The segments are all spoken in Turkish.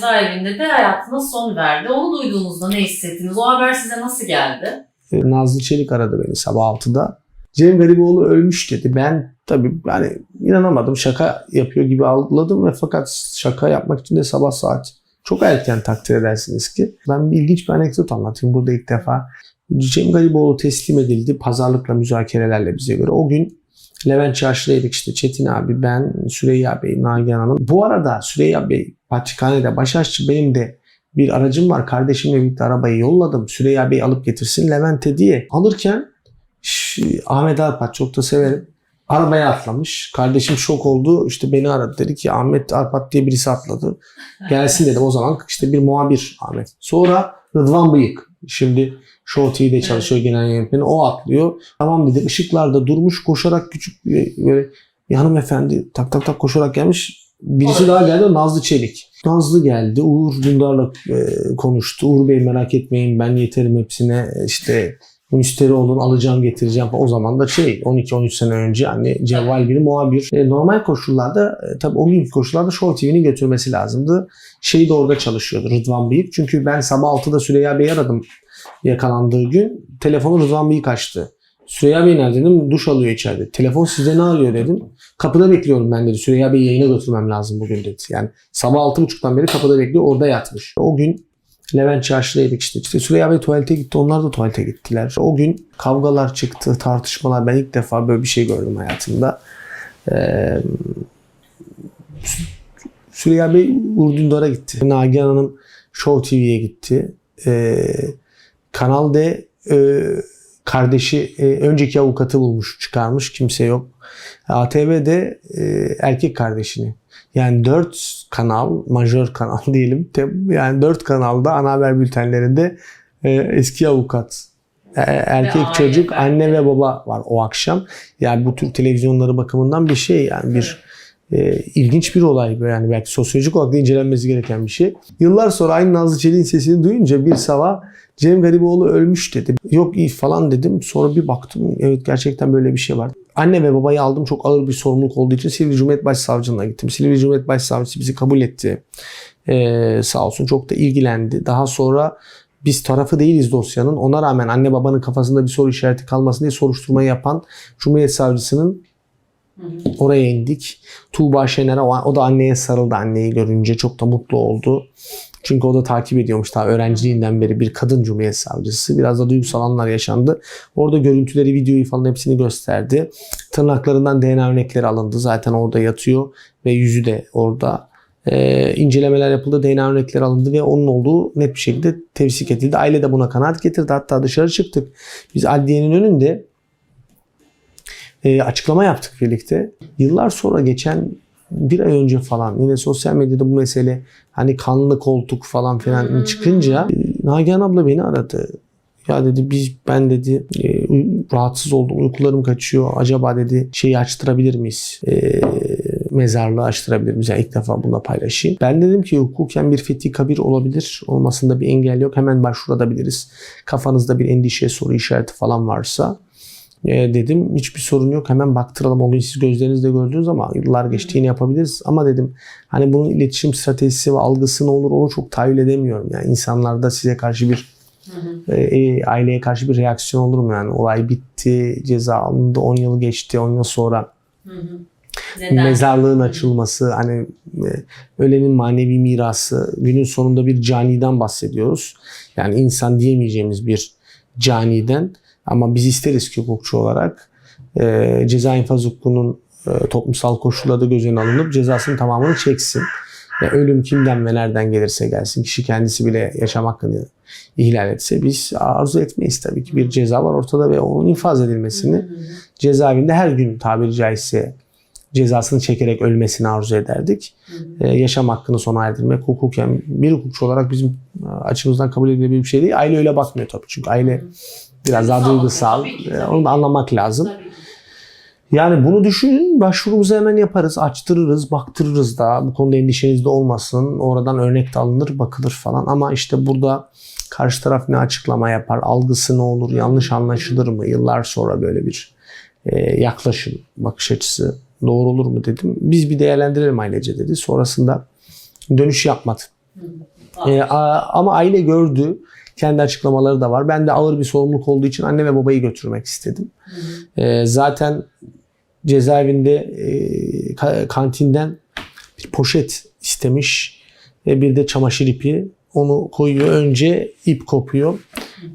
cezaevinde de hayatına son verdi. Onu duyduğunuzda ne hissettiniz? O haber size nasıl geldi? Nazlı Çelik aradı beni sabah 6'da. Cem Gariboğlu ölmüş dedi. Ben tabii yani inanamadım. Şaka yapıyor gibi algıladım ve fakat şaka yapmak için de sabah saat çok erken takdir edersiniz ki. Ben bir ilginç bir anekdot anlatayım burada ilk defa. Cem Gariboğlu teslim edildi pazarlıkla müzakerelerle bize göre. O gün Levent Çarşı'daydık işte Çetin abi, ben, Süreyya Bey, Nagihan Hanım. Bu arada Süreyya Bey Patrikhane'de başaşçı benim de bir aracım var. Kardeşimle birlikte arabayı yolladım. Süreyya Bey alıp getirsin Levent'e diye. Alırken şş, Ahmet Arpat çok da severim. Arabaya atlamış. Kardeşim şok oldu. İşte beni aradı. Dedi ki Ahmet Arpat diye birisi atladı. Gelsin dedim. O zaman işte bir muhabir Ahmet. Sonra Rıdvan Bıyık. Şimdi Show TV'de çalışıyor genel yönetmeni. O atlıyor. Tamam dedi. Işıklarda durmuş koşarak küçük bir, böyle bir hanımefendi tak tak tak koşarak gelmiş. Birisi daha geldi. Nazlı Çelik. Nazlı geldi. Uğur Dündar'la e, konuştu. Uğur Bey merak etmeyin ben yeterim hepsine. İşte müşteri olun alacağım getireceğim. O zaman da şey 12-13 sene önce hani cevval bir muhabir. E, normal koşullarda e, tabii o günkü koşullarda Show TV'nin götürmesi lazımdı. Şey de orada çalışıyordu Rıdvan Bıyık. Çünkü ben sabah 6'da Süreyya Bey'i aradım yakalandığı gün. Telefonu Rıdvan Bıyık açtı. Süreyya Bey nerede dedim. Duş alıyor içeride. Telefon size ne arıyor dedim. Kapıda bekliyorum ben dedi. Süreyya Bey'i yayına götürmem lazım bugün dedi. Yani sabah 6.30'dan beri kapıda bekliyor. Orada yatmış. O gün Levent Çarşı'daydık işte. işte. Süreyya Bey tuvalete gitti. Onlar da tuvalete gittiler. O gün kavgalar çıktı, tartışmalar. Ben ilk defa böyle bir şey gördüm hayatımda. Ee, Süreyya Bey Urdundar'a gitti. Nagihan Hanım Show TV'ye gitti. Ee, Kanal D e, kardeşi e, önceki avukatı bulmuş çıkarmış kimse yok. ATV'de e, erkek kardeşini. Yani dört kanal, majör kanal diyelim. Yani dört kanalda ana haber bültenlerinde e, eski avukat, e, erkek aile çocuk, anne ve baba var o akşam. Yani bu tür televizyonları bakımından bir şey yani bir e, ilginç bir olay bu yani belki sosyolojik olarak da incelenmesi gereken bir şey. Yıllar sonra aynı Nazlı Çelik'in sesini duyunca bir sabah Cem Gariboğlu ölmüş dedi. Yok iyi falan dedim. Sonra bir baktım evet gerçekten böyle bir şey var. Anne ve babayı aldım çok ağır bir sorumluluk olduğu için Silivri Cumhuriyet Başsavcılığına gittim. Silivri Cumhuriyet Başsavcısı bizi kabul etti. Ee, sağ olsun çok da ilgilendi. Daha sonra biz tarafı değiliz dosyanın. Ona rağmen anne babanın kafasında bir soru işareti kalmasın diye soruşturma yapan Cumhuriyet Savcısının Oraya indik. Tuğba Şener'e o, o da anneye sarıldı anneyi görünce. Çok da mutlu oldu. Çünkü o da takip ediyormuş daha öğrenciliğinden beri bir kadın cumhuriyet savcısı. Biraz da duygusal anlar yaşandı. Orada görüntüleri, videoyu falan hepsini gösterdi. Tırnaklarından DNA örnekleri alındı. Zaten orada yatıyor ve yüzü de orada. Ee, incelemeler yapıldı, DNA örnekleri alındı ve onun olduğu net bir şekilde tevsik edildi. Aile de buna kanaat getirdi. Hatta dışarı çıktık. Biz adliyenin önünde e, açıklama yaptık birlikte. Yıllar sonra geçen bir ay önce falan yine sosyal medyada bu mesele hani kanlı koltuk falan filan çıkınca e, Nagihan abla beni aradı. Ya dedi biz ben dedi e, rahatsız oldum uykularım kaçıyor. Acaba dedi şeyi açtırabilir miyiz? E, mezarlığı açtırabilir miyiz? Yani ilk defa bunu paylaşayım. Ben dedim ki hukuken bir fethi kabir olabilir. Olmasında bir engel yok. Hemen başvurabiliriz. Kafanızda bir endişe, soru işareti falan varsa. E, dedim hiçbir sorun yok hemen baktıralım. Onu siz gözlerinizle gördünüz ama yıllar geçti yine yapabiliriz. Ama dedim hani bunun iletişim stratejisi ve algısı ne olur onu çok tahayyül edemiyorum. Yani insanlarda size karşı bir e, e, aileye karşı bir reaksiyon olur mu? Yani olay bitti ceza alındı 10 yıl geçti 10 yıl sonra Neden? mezarlığın açılması hani e, ölenin manevi mirası. Günün sonunda bir caniden bahsediyoruz. Yani insan diyemeyeceğimiz bir caniden ama biz isteriz ki hukukçu olarak e, ceza infaz hukukunun e, toplumsal koşulları da göz önüne alınıp cezasının tamamını çeksin. Ya ölüm kimden ve nereden gelirse gelsin. Kişi kendisi bile yaşam hakkını ihlal etse biz arzu etmeyiz tabii ki. Bir ceza var ortada ve onun infaz edilmesini cezaevinde her gün tabiri caizse cezasını çekerek ölmesini arzu ederdik. Ee, yaşam hakkını sona erdirmek hukuken bir hukukçu olarak bizim e, açımızdan kabul edilebilir bir şey değil. Aile öyle bakmıyor tabii. Çünkü aile biraz daha Duygusal, tabii Onu da anlamak lazım. Yani bunu düşünün. Başvurumuzu hemen yaparız. Açtırırız, baktırırız da. Bu konuda endişeniz de olmasın. Oradan örnek de alınır, bakılır falan. Ama işte burada karşı taraf ne açıklama yapar? Algısı ne olur? Yanlış anlaşılır mı? Yıllar sonra böyle bir e, yaklaşım, bakış açısı doğru olur mu dedim. Biz bir değerlendirelim ailece dedi. Sonrasında dönüş yapmadı. E, ama aile gördü. Kendi açıklamaları da var. Ben de ağır bir sorumluluk olduğu için anne ve babayı götürmek istedim. E, zaten cezaevinde e, ka- kantinden bir poşet istemiş. E, bir de çamaşır ipi. Onu koyuyor. Önce ip kopuyor.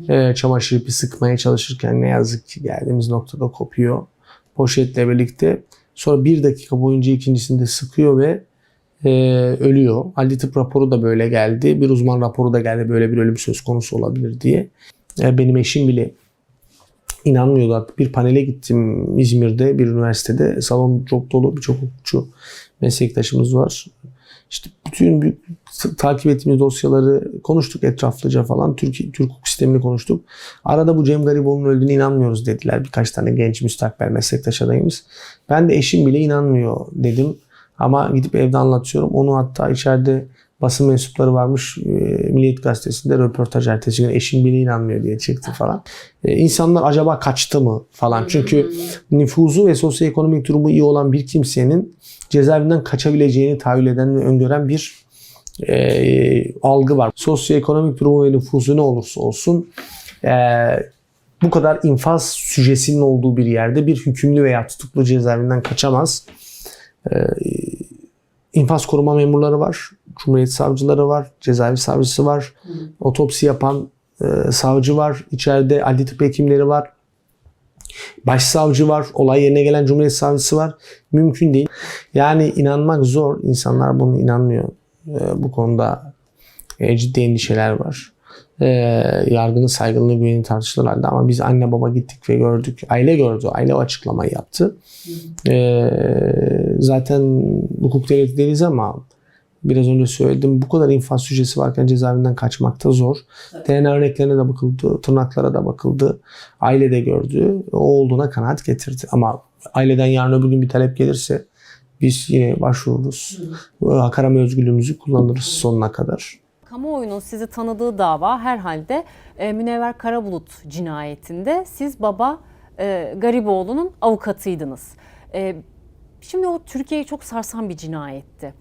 E, çamaşır ipi sıkmaya çalışırken ne yazık ki geldiğimiz noktada kopuyor. Poşetle birlikte. Sonra bir dakika boyunca ikincisini de sıkıyor ve e, ölüyor. Adli tıp raporu da böyle geldi. Bir uzman raporu da geldi böyle bir ölüm söz konusu olabilir diye. E, benim eşim bile inanmıyordu. Bir panele gittim İzmir'de bir üniversitede. Salon çok dolu birçok hukukçu meslektaşımız var. İşte bütün büyük, takip ettiğimiz dosyaları konuştuk etraflıca falan. Türk, Türk hukuk sistemini konuştuk. Arada bu Cem Gariboğlu'nun öldüğüne inanmıyoruz dediler. Birkaç tane genç müstakbel meslektaş adayımız. Ben de eşim bile inanmıyor dedim. Ama gidip evde anlatıyorum. Onu hatta içeride basın mensupları varmış. E, Milliyet Gazetesi'nde röportaj ertesi gün eşim bile inanmıyor diye çıktı falan. E, insanlar acaba kaçtı mı falan. Çünkü nüfuzu ve sosyoekonomik durumu iyi olan bir kimsenin cezaevinden kaçabileceğini tahayyül eden ve öngören bir e, algı var. Sosyoekonomik durumu ve nüfuzu ne olursa olsun e, bu kadar infaz süjesinin olduğu bir yerde bir hükümlü veya tutuklu cezaevinden kaçamaz. E, infaz koruma memurları var. Cumhuriyet savcıları var. Cezaevi savcısı var. Otopsi yapan e, savcı var. İçeride adli tıp hekimleri var. Başsavcı var. Olay yerine gelen Cumhuriyet savcısı var. Mümkün değil. Yani inanmak zor. İnsanlar bunu inanmıyor. E, bu konuda e, ciddi endişeler var. E, yargının saygınlığı güveni tartışılır halde ama biz anne baba gittik ve gördük. Aile gördü. Aile o açıklamayı yaptı. E, zaten hukuk devleti değiliz ama biraz önce söyledim. Bu kadar infaz süjesi varken cezaevinden kaçmak da zor. DNA örneklerine de bakıldı, tırnaklara da bakıldı. Aile de gördü. O olduğuna kanaat getirdi. Ama aileden yarın öbür gün bir talep gelirse biz yine başvururuz. Hak arama özgürlüğümüzü kullanırız sonuna kadar. Kamuoyunun sizi tanıdığı dava herhalde e, Münevver Karabulut cinayetinde siz baba e, Gariboğlu'nun avukatıydınız. E, şimdi o Türkiye'yi çok sarsan bir cinayetti.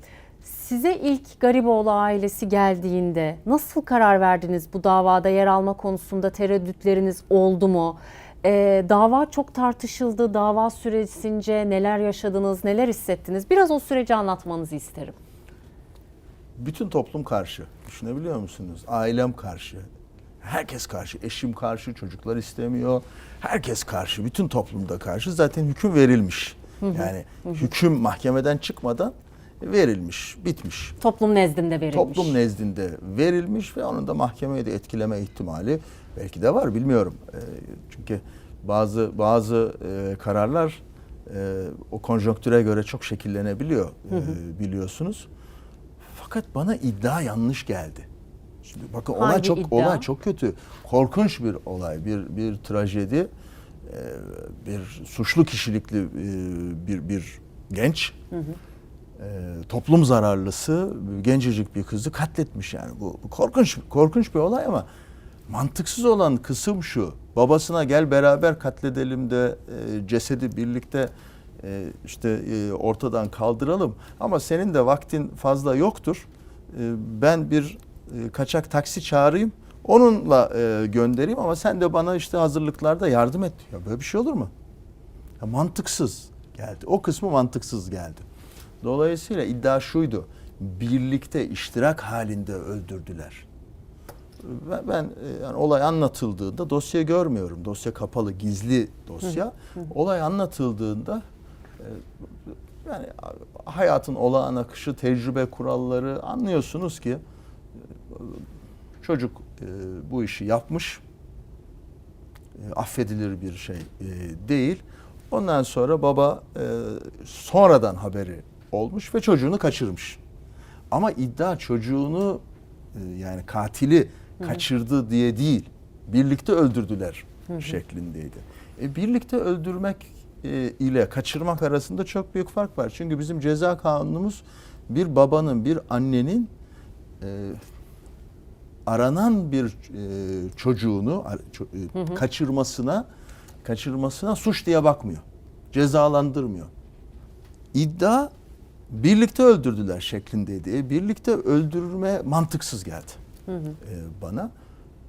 Size ilk Gariboğlu ailesi geldiğinde nasıl karar verdiniz bu davada yer alma konusunda tereddütleriniz oldu mu? E, dava çok tartışıldı. Dava süresince neler yaşadınız, neler hissettiniz? Biraz o süreci anlatmanızı isterim. Bütün toplum karşı. Düşünebiliyor musunuz? Ailem karşı. Herkes karşı. Eşim karşı, çocuklar istemiyor. Herkes karşı. Bütün toplumda karşı. Zaten hüküm verilmiş. Yani hüküm mahkemeden çıkmadan verilmiş, bitmiş. Toplum nezdinde verilmiş. Toplum nezdinde verilmiş ve onun da mahkemeye de etkileme ihtimali belki de var bilmiyorum. Ee, Çünkü bazı bazı e, kararlar e, o konjonktüre göre çok şekillenebiliyor e, biliyorsunuz. Fakat bana iddia yanlış geldi. Şimdi bakın olay çok iddia? olay çok kötü. Korkunç bir olay, bir bir trajedi. Ee, bir suçlu kişilikli e, bir bir genç e, toplum zararlısı gencecik bir kızı katletmiş yani bu, bu korkunç korkunç bir olay ama mantıksız olan kısım şu babasına gel beraber katledelim de e, cesedi birlikte işte e, ortadan kaldıralım ama senin de vaktin fazla yoktur E, ben bir e, kaçak taksi çağırayım onunla e, göndereyim ama sen de bana işte hazırlıklarda yardım et ya böyle bir şey olur mu? Ya mantıksız geldi. O kısmı mantıksız geldi. Dolayısıyla iddia şuydu. Birlikte iştirak halinde öldürdüler. Ben, ben e, yani olay anlatıldığında dosya görmüyorum. Dosya kapalı, gizli dosya. Olay anlatıldığında e, yani hayatın olağan akışı, tecrübe kuralları anlıyorsunuz ki e, çocuk e, bu işi yapmış. E, affedilir bir şey değil. Ondan sonra baba sonradan haberi olmuş ve çocuğunu kaçırmış. Ama iddia çocuğunu yani katili kaçırdı diye değil, birlikte öldürdüler şeklindeydi. E, birlikte öldürmek ile kaçırmak arasında çok büyük fark var. Çünkü bizim ceza kanunumuz bir babanın, bir annenin e, aranan bir e, çocuğunu ar- ço- e, kaçırmasına kaçırmasına suç diye bakmıyor. Cezalandırmıyor. İddia birlikte öldürdüler şeklindeydi. Birlikte öldürme mantıksız geldi e, bana.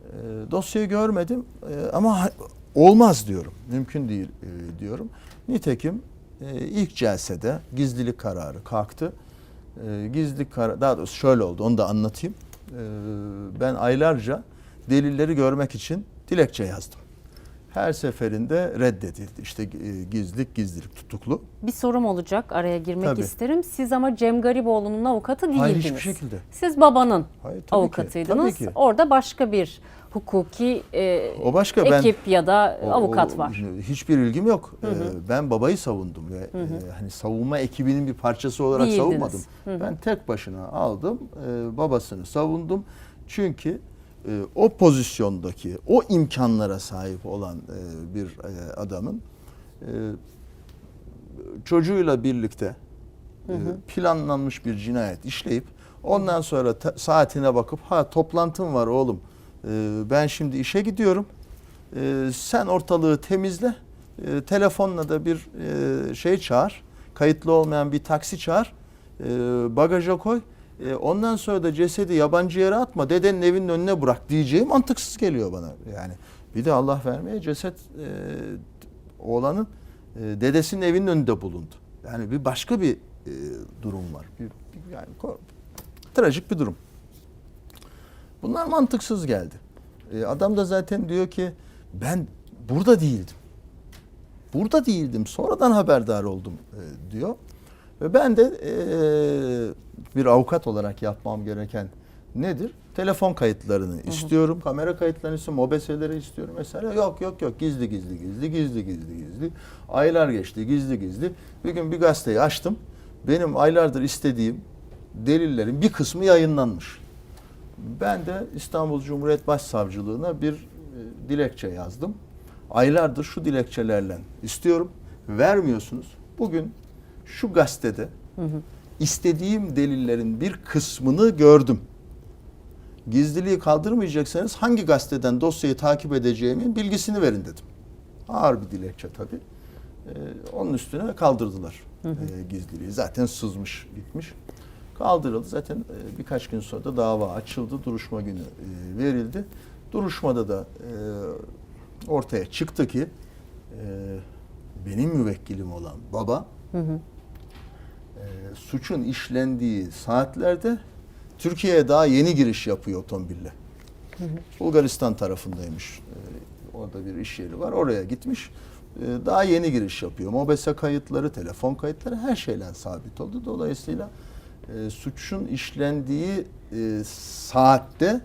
E, dosyayı görmedim e, ama olmaz diyorum. Mümkün değil e, diyorum. Nitekim e, ilk celsede gizlilik kararı kalktı. E, gizlilik kararı daha doğrusu şöyle oldu onu da anlatayım. E, ben aylarca delilleri görmek için dilekçe yazdım. Her seferinde reddedildi. İşte e, gizlilik gizlilik tutuklu. Bir sorum olacak araya girmek Tabii. isterim. Siz ama Cem Gariboğlu'nun avukatı değildiniz. Hayır hiçbir şekilde. Siz babanın Hayır, tabii ki, avukatıydınız. tabii ki. Orada başka bir hukuki e, O başka ben ekip ya da O- avukat o- var. Hiçbir ilgim yok. Ee, Ben babayı savundum ve e, hani savunma ekibinin bir parçası olarak Değildiniz. savunmadım. Ben tek başına aldım, e, babasını savundum. Çünkü e, o pozisyondaki, o imkanlara sahip olan bir adamın çocuğuyla birlikte planlanmış bir cinayet işleyip ondan sonra saatine bakıp ha toplantım var oğlum ben şimdi işe gidiyorum. E, sen ortalığı temizle. E, telefonla da bir e, şey çağır. Kayıtlı olmayan bir taksi çağır. Bagaja koy. Ondan sonra da cesedi yabancı yere atma. Dedenin evinin önüne bırak diyeceği mantıksız geliyor bana. Yani bir de Allah vermeye ceset e, oğlanın e, dedesinin evinin önünde bulundu. Yani bir başka bir durum var. Bir, yani trajik bir durum. Bunlar mantıksız geldi. E, adam da zaten diyor ki ben burada değildim. Burada değildim. Sonradan haberdar oldum e, diyor. Ve ben de e, bir avukat olarak yapmam gereken nedir? Telefon kayıtlarını istiyorum, kamera kayıtlarını istiyorum, mobeseleri istiyorum mesela. Yok yok yok gizli gizli gizli gizli gizli gizli. Aylar geçti gizli gizli. Bir gün bir gazeteyi açtım. Benim aylardır istediğim delillerin bir kısmı yayınlanmış. Ben de İstanbul Cumhuriyet Başsavcılığına bir e, dilekçe yazdım. Aylardır şu dilekçelerle istiyorum. Vermiyorsunuz. Bugün şu gazetede istediğim delillerin bir kısmını gördüm. Gizliliği kaldırmayacaksanız hangi gazeteden dosyayı takip edeceğimin bilgisini verin dedim. Ağır bir dilekçe tabii. Ee, onun üstüne kaldırdılar e, gizliliği. Zaten sızmış gitmiş. Kaldırıldı. Zaten e, birkaç gün sonra da dava açıldı. Duruşma günü e, verildi. Duruşmada da e, ortaya çıktı ki e, benim müvekkilim olan baba e, suçun işlendiği saatlerde Türkiye'ye daha yeni giriş yapıyor otomobille. Bulgaristan tarafındaymış. E, orada bir iş yeri var. Oraya gitmiş. Daha yeni giriş yapıyor. Mobese kayıtları, telefon kayıtları her şeyle sabit oldu. Dolayısıyla e, suçun işlendiği e, saatte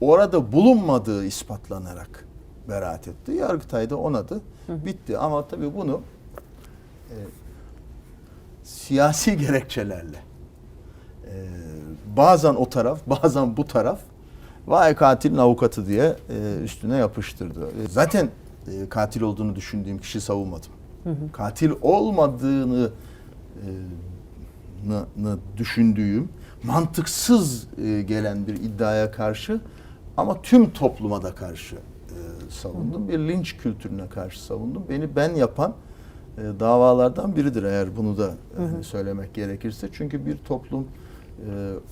orada bulunmadığı ispatlanarak beraat etti. Yargıtay da onadı. Bitti. Ama tabii bunu e, siyasi gerekçelerle e, bazen o taraf, bazen bu taraf vay katilin avukatı diye e, üstüne yapıştırdı. E, Zaten e, katil olduğunu düşündüğüm kişi savunmadım. Katil olmadığını e, düşündüğüm mantıksız e, gelen bir iddiaya karşı ama tüm topluma da karşı e, savundum. Bir linç kültürüne karşı savundum. Beni ben yapan e, davalardan biridir eğer bunu da söylemek gerekirse. Çünkü bir toplum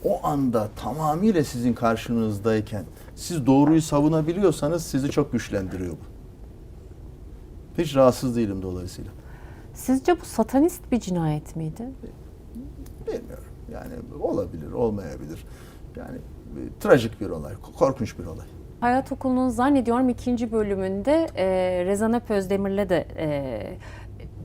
o anda tamamıyla sizin karşınızdayken siz doğruyu savunabiliyorsanız sizi çok güçlendiriyor bu. Hiç rahatsız değilim dolayısıyla. Sizce bu satanist bir cinayet miydi? Bilmiyorum. Yani olabilir, olmayabilir. Yani e, trajik bir olay, korkunç bir olay. Hayat Okulu'nun zannediyorum ikinci bölümünde e, Rezan Öp Özdemir'le de e,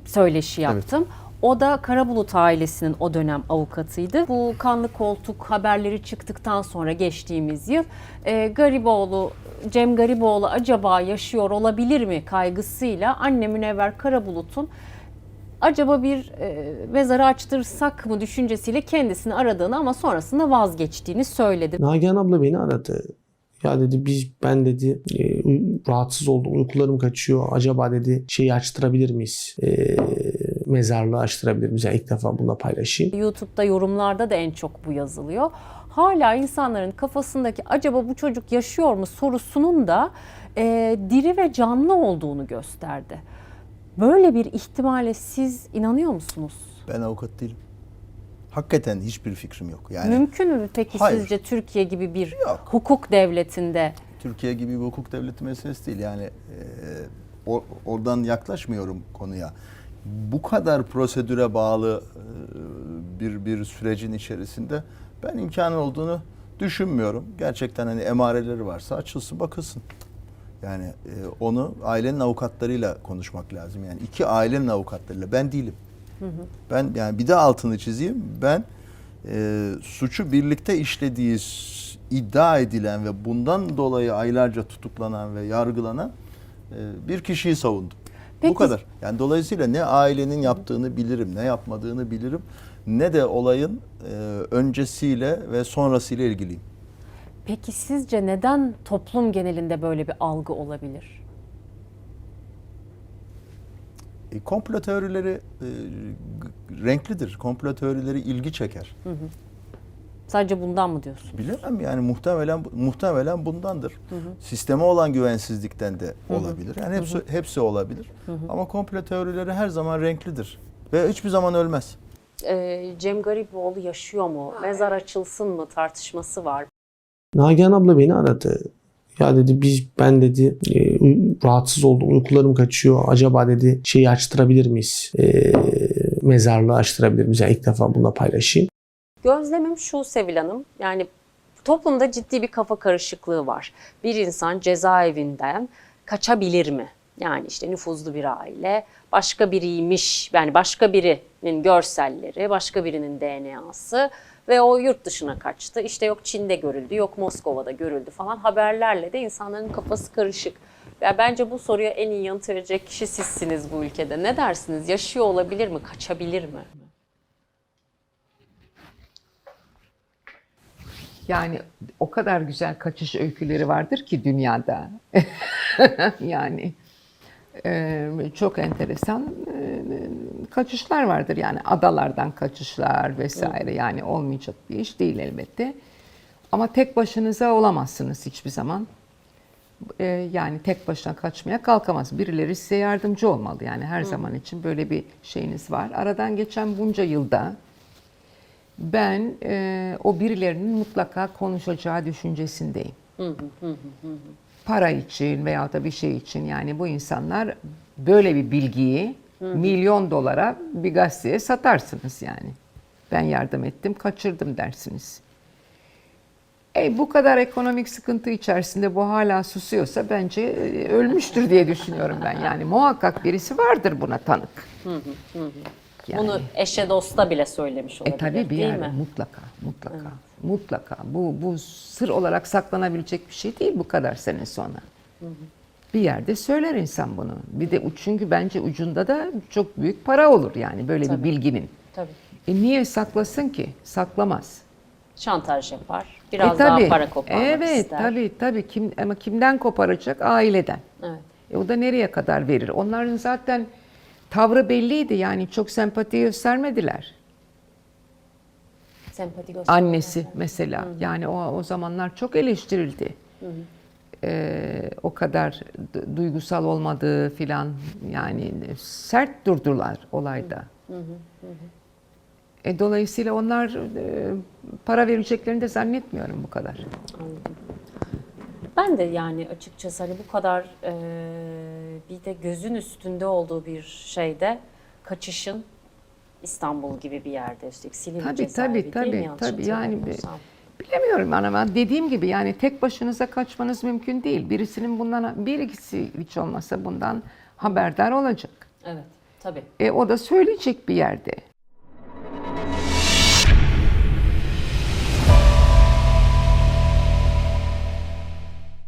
söyleşi yaptım. O da Karabulut ailesinin o dönem avukatıydı. Bu kanlı koltuk haberleri çıktıktan sonra geçtiğimiz yıl e, Gariboğlu, Cem Gariboğlu acaba yaşıyor olabilir mi kaygısıyla anne Münevver Karabulut'un acaba bir e, mezarı açtırsak mı düşüncesiyle kendisini aradığını ama sonrasında vazgeçtiğini söyledi. Nagihan abla beni aradı. Ya dedi biz ben dedi e, rahatsız oldum uykularım kaçıyor. Acaba dedi şeyi açtırabilir miyiz? E, mezarlığı açtırabilir miyiz? Yani ilk defa bunu paylaşayım. YouTube'da yorumlarda da en çok bu yazılıyor. Hala insanların kafasındaki acaba bu çocuk yaşıyor mu sorusunun da e, diri ve canlı olduğunu gösterdi. Böyle bir ihtimale siz inanıyor musunuz? Ben avukat değilim. Hakikaten hiçbir fikrim yok. Yani Mümkün mü peki Hayır. sizce Türkiye gibi bir Yok. hukuk devletinde Türkiye gibi bir hukuk devleti meselesi değil. Yani e, o- oradan yaklaşmıyorum konuya. Bu kadar prosedüre bağlı e, bir bir sürecin içerisinde ben imkanı olduğunu düşünmüyorum. Gerçekten hani emareleri varsa açılsın bakılsın. Yani e, onu ailenin avukatlarıyla konuşmak lazım. Yani iki ailenin avukatlarıyla ben değilim. Ben yani bir de altını çizeyim. Ben e, suçu birlikte işlediği iddia edilen ve bundan dolayı aylarca tutuklanan ve yargılanan e, bir kişiyi savundum. Peki- Bu kadar. Yani dolayısıyla ne ailenin yaptığını bilirim, ne yapmadığını bilirim, ne de olayın e, öncesiyle ve sonrasıyla ilgiliyim. Peki sizce neden toplum genelinde böyle bir algı olabilir? E, komplo teorileri e, renklidir. Komplo teorileri ilgi çeker. Sadece bundan mı diyorsun? Bilemem yani muhtemelen muhtemelen bundandır. Sisteme olan güvensizlikten de olabilir. Yani hepsi hepsi olabilir. Ama komplo teorileri her zaman renklidir ve hiçbir zaman ölmez. Ee, Cem Garipoğlu yaşıyor mu? Mezar açılsın mı tartışması var. Nagihan abla beni aradı. Ya dedi biz ben dedi e, rahatsız oldum uykularım kaçıyor. Acaba dedi şeyi açtırabilir miyiz? E, mezarlığı açtırabilir miyiz? Yani ilk defa bununla paylaşayım. Gözlemim şu Sevil Hanım, yani toplumda ciddi bir kafa karışıklığı var. Bir insan cezaevinden kaçabilir mi? Yani işte nüfuzlu bir aile, başka biriymiş, yani başka birinin görselleri, başka birinin DNA'sı ve o yurt dışına kaçtı. İşte yok Çin'de görüldü, yok Moskova'da görüldü falan haberlerle de insanların kafası karışık. Ya bence bu soruya en iyi yanıt verecek kişi sizsiniz bu ülkede. Ne dersiniz? Yaşıyor olabilir mi? Kaçabilir mi? Yani o kadar güzel kaçış öyküleri vardır ki dünyada. yani e, çok enteresan e, kaçışlar vardır. Yani adalardan kaçışlar vesaire. Yani olmayacak bir iş değil elbette. Ama tek başınıza olamazsınız hiçbir zaman. E, yani tek başına kaçmaya kalkamaz. Birileri size yardımcı olmalı. Yani her zaman için böyle bir şeyiniz var. Aradan geçen bunca yılda ben e, o birilerinin mutlaka konuşacağı düşüncesindeyim. Para için veya da bir şey için yani bu insanlar böyle bir bilgiyi milyon dolara bir gazeteye satarsınız yani. Ben yardım ettim, kaçırdım dersiniz. E, bu kadar ekonomik sıkıntı içerisinde bu hala susuyorsa bence e, ölmüştür diye düşünüyorum ben. Yani muhakkak birisi vardır buna tanık. Yani. Bunu eşe dosta bile söylemiş olabilir E tabii bir yerde mutlaka, mutlaka, mutlaka. Bu bu sır olarak saklanabilecek bir şey değil bu kadar sene sonra. Bir yerde söyler insan bunu. Bir de çünkü bence ucunda da çok büyük para olur yani böyle bir bilginin. Tabii. E niye saklasın ki? Saklamaz. Şantaj yapar. Biraz e daha tabii. para koparmak Evet, ister. tabii tabii. Kim ama kimden koparacak? Aileden. Evet. E o da nereye kadar verir? Onların zaten tavrı belliydi yani çok sempati göstermediler. Sempati göster. Annesi mesela yani o o zamanlar çok eleştirildi. Ee, o kadar du- duygusal olmadığı filan yani sert durdular olayda. E, dolayısıyla onlar e, para vereceklerini de zannetmiyorum bu kadar. Ben de yani açıkçası hani bu kadar e, bir de gözün üstünde olduğu bir şeyde kaçışın İstanbul gibi bir yerde üstelik Silivri Tabii, cezaevi tabii, değil mi? tabii, Yanlış tabii. Yani bir-. Bilemiyorum ama dediğim gibi yani tek başınıza kaçmanız mümkün değil. Birisinin bundan bir ikisi hiç olmasa bundan haberdar olacak. Evet tabii. E o da söyleyecek bir yerde.